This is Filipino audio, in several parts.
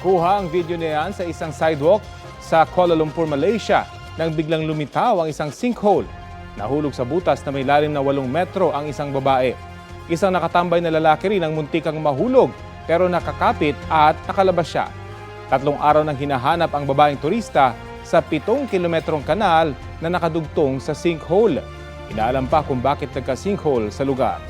Kuha ang video niyan sa isang sidewalk sa Kuala Lumpur, Malaysia nang biglang lumitaw ang isang sinkhole. Nahulog sa butas na may lalim na 8 metro ang isang babae. Isang nakatambay na lalaki rin ang muntikang mahulog pero nakakapit at nakalabas siya. Tatlong araw nang hinahanap ang babaeng turista sa 7 kilometrong kanal na nakadugtong sa sinkhole. Inaalam pa kung bakit nagka-sinkhole sa lugar.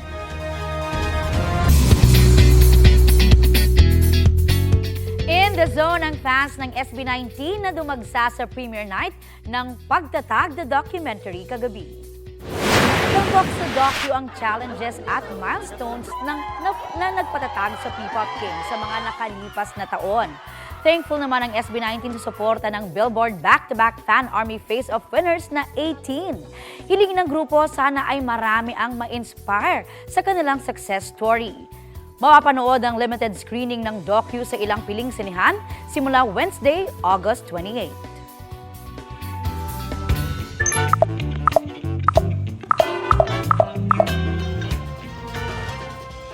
The zone ang fans ng SB19 na dumagsa sa premiere night ng Pagtatag the Documentary kagabi. Tumbok sa docu ang challenges at milestones ng, na, na nagpatatag sa P-Pop King sa mga nakalipas na taon. Thankful naman ang SB19 sa suporta ng Billboard back-to-back fan army face of winners na 18. Hiling ng grupo sana ay marami ang ma-inspire sa kanilang success story. Mapapanood ang limited screening ng docu sa ilang piling sinihan simula Wednesday, August 28.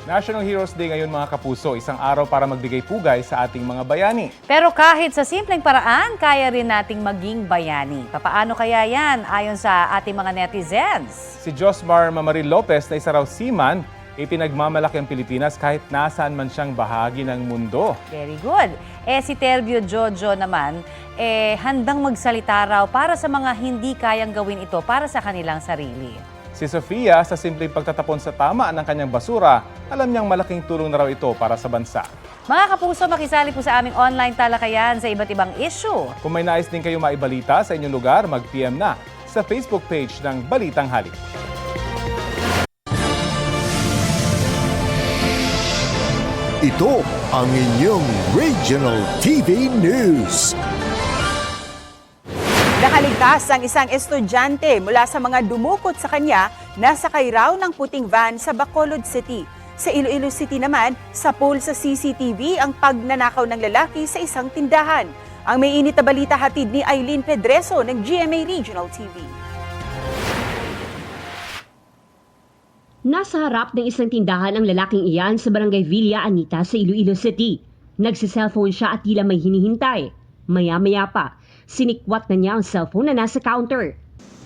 National Heroes Day ngayon mga kapuso, isang araw para magbigay pugay sa ating mga bayani. Pero kahit sa simpleng paraan, kaya rin nating maging bayani. Papaano kaya yan ayon sa ating mga netizens? Si Josmar Mamaril Lopez na isa raw seaman, ipinagmamalaki ang Pilipinas kahit nasaan man siyang bahagi ng mundo. Very good. Eh si Tervio Jojo naman, eh handang magsalita raw para sa mga hindi kayang gawin ito para sa kanilang sarili. Si Sofia, sa simpleng pagtatapon sa tama ng kanyang basura, alam niyang malaking tulong na raw ito para sa bansa. Mga kapuso, makisali po sa aming online talakayan sa iba't ibang issue. Kung may nais din kayo maibalita sa inyong lugar, mag-PM na sa Facebook page ng Balitang Halik. Ito ang inyong Regional TV News. Nakaligtas ang isang estudyante mula sa mga dumukot sa kanya na sakay raw ng puting van sa Bacolod City. Sa Iloilo City naman, sa pool sa CCTV ang pagnanakaw ng lalaki sa isang tindahan. Ang may init na balita hatid ni Eileen Pedreso ng GMA Regional TV. Nasa harap ng isang tindahan ang lalaking iyan sa barangay Villa Anita sa Iloilo City. Nagsiselfone siya at tila may hinihintay. Maya-maya pa, sinikwat na niya ang cellphone na nasa counter.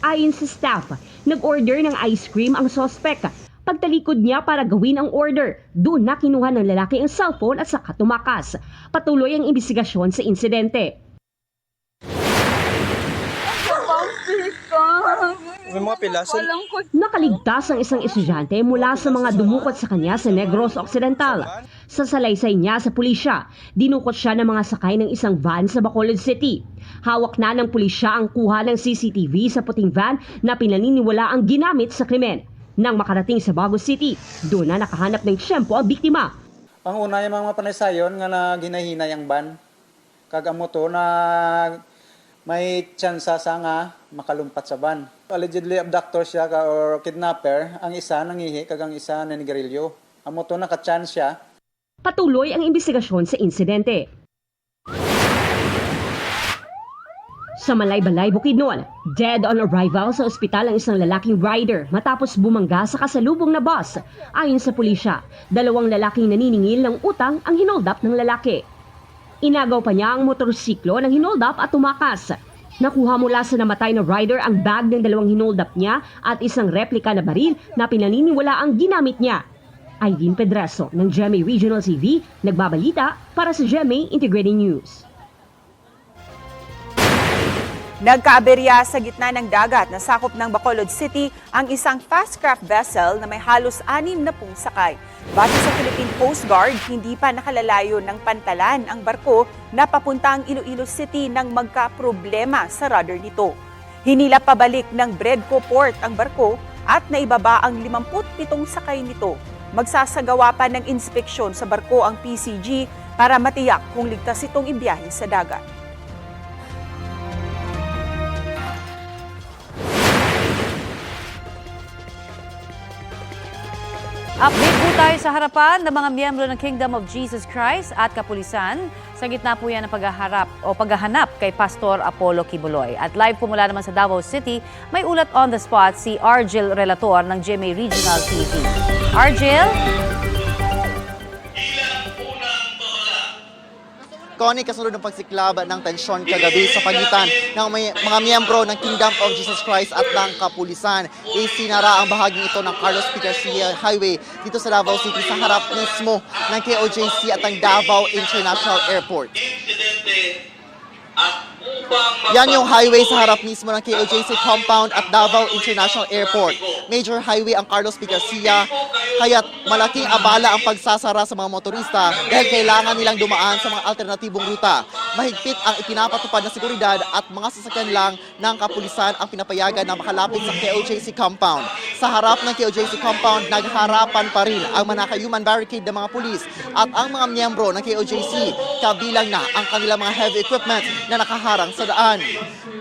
Ayon sa staff, nag-order ng ice cream ang sospek. Pagtalikod niya para gawin ang order, doon na kinuha ng lalaki ang cellphone at saka tumakas. Patuloy ang imbestigasyon sa insidente. May mga pilasan. Nakaligtas ang isang estudyante mula sa mga dumukot sa kanya sa Negros Occidental. Sa salaysay niya sa pulisya, dinukot siya ng mga sakay ng isang van sa Bacolod City. Hawak na ng pulisya ang kuha ng CCTV sa puting van na pinaniniwala ang ginamit sa krimen. Nang makarating sa Bago City, doon na nakahanap ng tiyempo ang biktima. Ang una yung mga panasayon nga na ginahina yung ban. Kag ang motor na may tsansa sa nga makalumpat sa ban. Allegedly abductor siya ka or kidnapper. Ang isa nangihi kag ang isa nanigarilyo. Ang motor nakachance siya. Patuloy ang imbestigasyon sa insidente. Sa Malay-Balay, Bukidnon, dead on arrival sa ospital ang isang lalaking rider matapos bumangga sa kasalubong na bus. Ayon sa pulisya, dalawang lalaking naniningil ng utang ang hinoldap ng lalaki. Inagaw pa niya ang motorsiklo ng hinoldap at tumakas. Nakuha mula sa namatay na rider ang bag ng dalawang hinoldap niya at isang replika na baril na pinaniniwala ang ginamit niya. Eileen Pedreso ng GMA Regional TV, nagbabalita para sa GMA Integrated News. Nagkaaberya sa gitna ng dagat na sakop ng Bacolod City ang isang fast craft vessel na may halos anim na pung sakay. Base sa Philippine Coast Guard, hindi pa nakalalayo ng pantalan ang barko na papuntang Iloilo City nang magka-problema sa rudder nito. Hinila pabalik ng Bredco Port ang barko at naibaba ang 57 sakay nito. Magsasagawa pa ng inspeksyon sa barko ang PCG para matiyak kung ligtas itong ibiyahe sa dagat. Update po tayo sa harapan ng mga miyembro ng Kingdom of Jesus Christ at Kapulisan. Sa gitna po yan ng paghaharap o paghahanap kay Pastor Apollo Kibuloy. At live po mula naman sa Davao City, may ulat on the spot si Argel Relator ng GMA Regional TV. Argel? Connie, kasunod ng pagsiklab ng tensyon kagabi sa pagitan ng may, mga miyembro ng Kingdom of Jesus Christ at ng kapulisan. Isinara ang bahaging ito ng Carlos P. Garcia Highway dito sa Davao City sa harap mismo ng KOJC at ng Davao International Airport. Yan yung highway sa harap mismo ng KOJC compound at Davao International Airport. Major highway ang Carlos P. Garcia, kaya't malaking abala ang pagsasara sa mga motorista dahil kailangan nilang dumaan sa mga alternatibong ruta. Mahigpit ang ipinapatupad na seguridad at mga sasakyan lang ng kapulisan ang pinapayagan na makalapit sa KOJC compound. Sa harap ng KOJC compound, nagharapan pa rin ang manaka-human barricade ng mga pulis at ang mga miyembro ng KOJC kabilang na ang kanilang mga heavy equipment na nakaharang sa daan.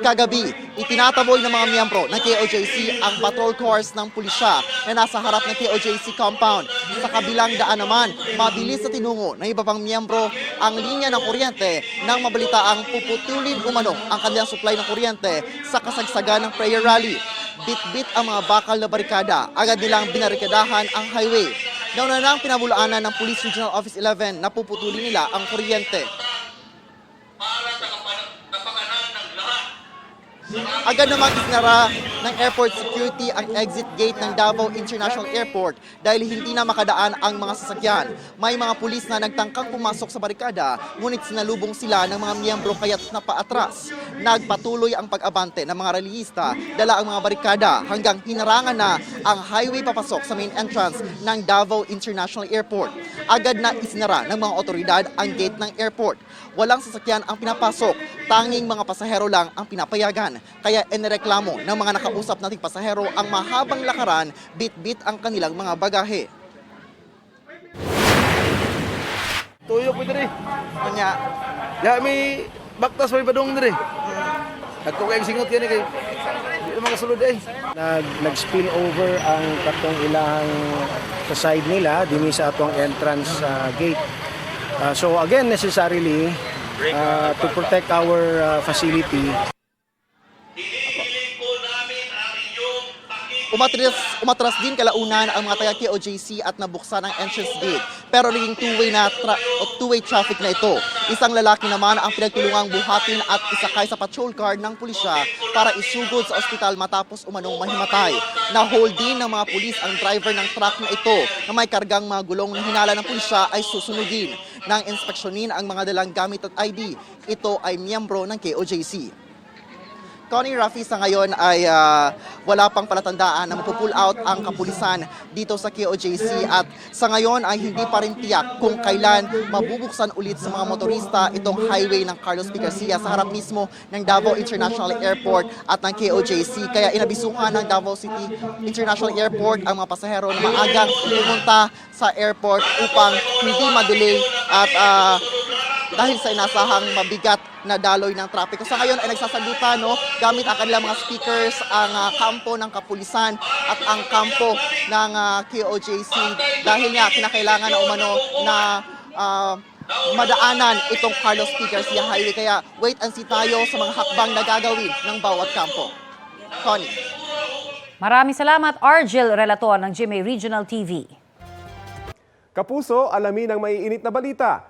Kagabi, itinataboy ng mga miyembro ng KOJC ang patrol course ng pulisya na nasa harap ng KOJC compound. Sa kabilang daan naman, mabilis sa tinungo ng iba pang miyembro ang linya ng kuryente nang mabalita ang puputulin umano ang kanilang supply ng kuryente sa kasagsagan ng prayer rally. Bit-bit ang mga bakal na barikada, agad nilang binarikadahan ang highway. Nauna na ang pinabulaanan ng Police Regional Office 11 na puputulin nila ang kuryente. Agad namang isinara ng airport security ang exit gate ng Davao International Airport dahil hindi na makadaan ang mga sasakyan. May mga pulis na nagtangkang pumasok sa barikada, ngunit sinalubong sila ng mga miyembro kaya't napaatras. Nagpatuloy ang pag-abante ng mga relihista, dala ang mga barikada hanggang hinarangan na ang highway papasok sa main entrance ng Davao International Airport. Agad na isinara ng mga otoridad ang gate ng airport. Walang sasakyan ang pinapasok, tanging mga pasahero lang ang pinapayagan. Kaya inireklamo ng mga nakausap nating pasahero ang mahabang lakaran, bit-bit ang kanilang mga bagahe. Tuyo po diri. Kanya, Ya may baktas may badong diri. Ako kay singot yan kay di na makasulod eh. nag nag-spill over ang katong ilahang sa side nila dinhi sa atong entrance sa gate. Uh, so again necessarily uh, to protect our uh, facility Umatras, umatras din kalaunan ang mga taga KOJC at nabuksan ang entrance gate. Pero naging two-way na tra- two-way traffic na ito. Isang lalaki naman ang pinagtulungang buhatin at isakay sa patrol car ng pulisya para isugod sa ospital matapos umanong mahimatay. Na-hold din ng mga pulis ang driver ng truck na ito na may kargang mga gulong na hinala ng pulisya ay susunugin. Nang inspeksyonin ang mga dalang gamit at ID, ito ay miyembro ng KOJC. Connie Rafi sa ngayon ay ah, wala pang palatandaan na mapupull out ang kapulisan dito sa KOJC at sa ngayon ay hindi pa rin tiyak kung kailan mabubuksan ulit sa mga motorista itong highway ng Carlos P. Garcia sa harap mismo ng Davao International Airport at ng KOJC. Kaya inabisuhan ng Davao City International Airport ang mga pasahero na maagang pumunta sa airport upang hindi madelay at ah, dahil sa inasahang mabigat na daloy ng trapiko. Sa ngayon ay nagsasagutan no, gamit ang kanilang mga speakers ang ah, kampo ng kapulisan at ang kampo ng ah, KOJC dahil nga kinakailangan na umano na ah, madaanan itong Carlos P. Garcia Highway. Kaya wait and see tayo sa mga hakbang na gagawin ng bawat kampo. Connie. Maraming salamat, Argel Relator ng GMA Regional TV. Kapuso, alamin ang maiinit na balita.